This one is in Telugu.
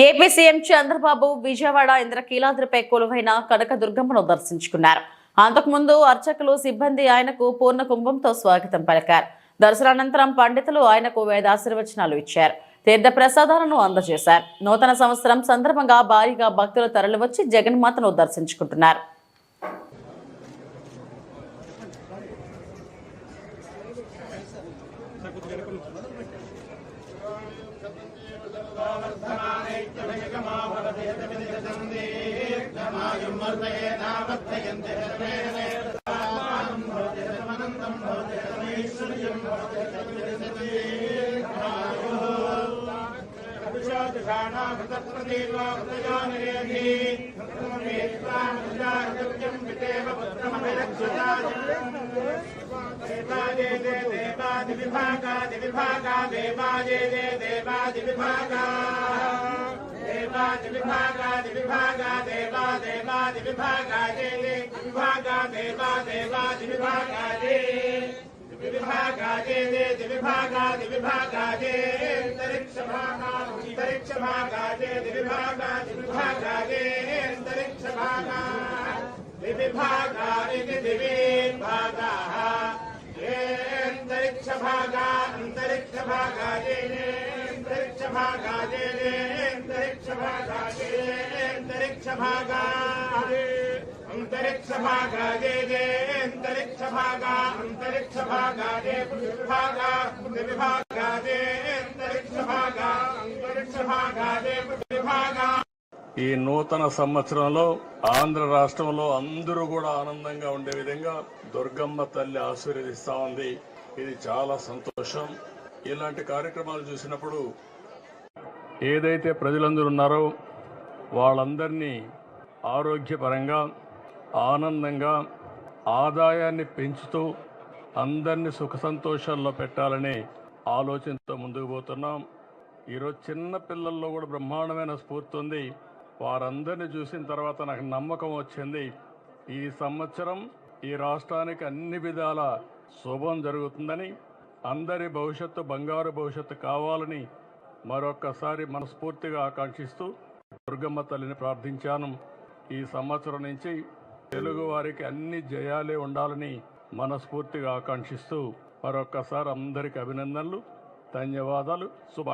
ఏపీ సీఎం చంద్రబాబు విజయవాడ ఇంద్రకీలాద్రిపై కొలువైన కనకదుర్గమ్మను దర్శించుకున్నారు. అంతకుముందు అర్చకులు సిబ్బంది ఆయనకు పూర్ణ కుంభంతో స్వాగతం పలికారు. దర్శనానంతరం పండితులు ఆయనకు వేదాశీర్వచనాలు ఇచ్చారు. తీర్థ ప్రసాదాలను అందజేశారు. నూతన సంవత్సరం సందర్భంగా భారీగా భక్తులు తరలివచ్చి జగన్మాతను దర్శించుకుంటున్నారు. దేవాదివిభాగా దేవాజే దేవాదివిభాగా దేవాదివిభాగా దేవా దేవాదివిభాగా జే విభాగా దేవా विभागा देवा देवादि विभागा विभागा विभागा विभागा विभागा जय अंतरिक्ष भागा अंतरिक्ष भागा जय विभागा जय अंतरिक्ष भागा विभागा दिविभागा भागा अंतरिक्ष भागा जय అంతరిక్ష భాగా అంతరిక్ష భాగా జే విభాగా విభాగా జే అంతరిక్ష భాగా అంతరిక్ష భాగా జే విభాగా ఈ నూతన సంవత్సరంలో ఆంధ్ర రాష్ట్రంలో అందరూ కూడా ఆనందంగా ఉండే విధంగా దుర్గమ్మ తల్లి ఆశీర్వదిస్తా ఉంది. ఇది చాలా సంతోషం. ఇలాంటి కార్యక్రమాలు చూసినప్పుడు ఏదైతే ప్రజలందరూ ఉన్నారో వాళ్ళందరినీ ఆరోగ్యపరంగా ఆనందంగా ఆదాయాన్ని పెంచుతూ అందరినీ సుఖ సంతోషాల్లో పెట్టాలనే ఆలోచనతో ముందుకు పోతున్నాం. ఈరోజు చిన్న పిల్లల్లో కూడా బ్రహ్మాండమైన స్ఫూర్తి ఉంది. వారందరిని చూసిన తర్వాత నాకు నమ్మకం వచ్చింది. ఈ సంవత్సరం ఈ రాష్ట్రానికి అన్ని విధాల శుభం జరుగుతుందని అందరి భవిష్యత్తు బంగారు భవిష్యత్తు కావాలని మరొక్కసారి మనస్ఫూర్తిగా ఆకాంక్షిస్తూ దుర్గమ్మ తల్లిని ప్రార్థించాను. ఈ సంవత్సరం నుంచి తెలుగు వారికి అన్ని జయాలే ఉండాలని మనస్ఫూర్తిగా ఆకాంక్షిస్తూ మరొక్కసారి అందరికి అభినందనలు ధన్యవాదాలు శుభా